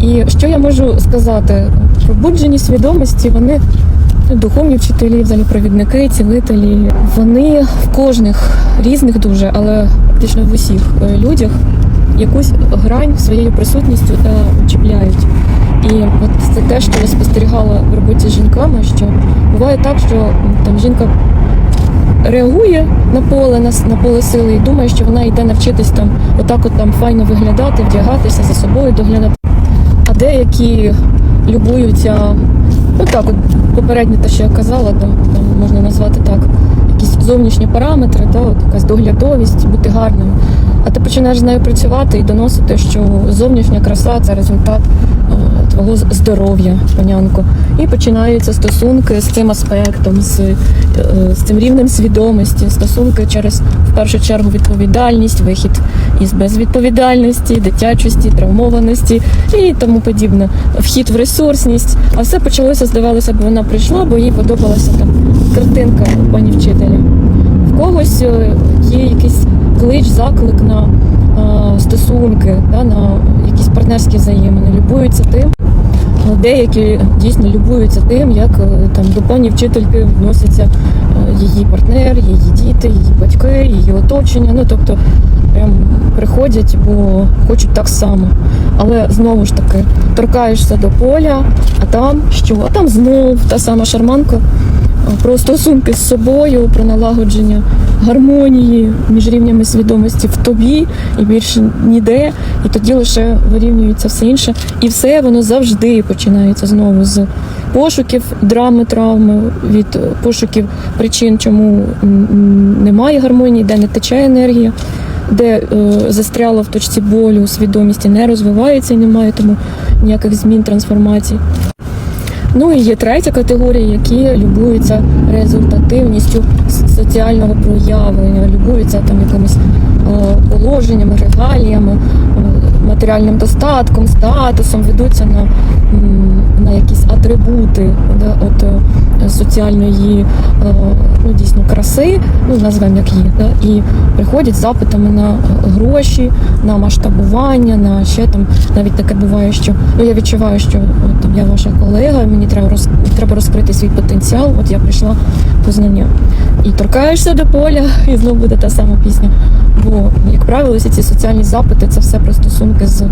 І що я можу сказати? Пробуджені свідомості, вони духовні вчителі, взагалі провідники, цілителі. Вони в кожних різних дуже, але практично в усіх е, людях якусь грань своєю присутністю та чіпляють. І от це те, що я спостерігала в роботі з жінками, що буває так, що там жінка реагує на поле, на, на поле сили і думає, що вона йде навчитись там отак от там файно виглядати, вдягатися за собою, доглядати. Деякі любуються, ну так, от попередньо те, що я казала, да, там можна назвати так, якісь зовнішні параметри, да, от якась доглядовість, бути гарною. А ти починаєш з нею працювати і доносити, що зовнішня краса це результат е, твого здоров'я, панянко. І починаються стосунки з цим аспектом, з, е, з цим рівнем свідомості, стосунки через в першу чергу відповідальність, вихід із безвідповідальності, дитячості, травмованості і тому подібне. Вхід в ресурсність. А все почалося, здавалося б, вона прийшла, бо їй подобалася там картинка пані вчителя. В когось е, є якийсь клич, заклик на е, стосунки, да, на якісь партнерські взаємини, любуються тим. Деякі дійсно любуються тим, як е, там до пані вчительки відносяться е, її партнер, її діти, її батьки, її оточення. Ну тобто прям приходять, бо хочуть так само. Але знову ж таки торкаєшся до поля, а там що? А там знов та сама шарманка е, про стосунки з собою, про налагодження гармонії між рівнями свідомості в тобі і більше ніде. І тоді лише вирівнюється все інше. І все воно завжди починається знову з пошуків драми, травми, від пошуків причин, чому немає гармонії, де не тече енергія. Де е, застряло в точці болю, свідомість і не розвивається і немає тому ніяких змін, трансформацій. Ну і є третя категорія, які любуються результативністю соціального проявлення, любуються там якимись положеннями, регаліями, е, матеріальним достатком, статусом, ведуться на, на якісь атрибути да, от, е, соціальної е, ну, дійсно краси, ну назвемо як є, да, і приходять з запитами на гроші, на масштабування, на ще там навіть таке буває, що ну я відчуваю, що от, там я ваша колега, мені треба роз, треба розкрити свій потенціал. От я прийшла по знання. І торкаєшся до поля, і знову буде та сама пісня. Бо, як правило, всі ці соціальні запити це все про стосунки з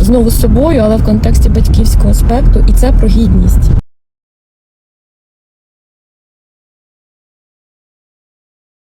знову з собою, але в контексті батьківського аспекту, і це про гідність.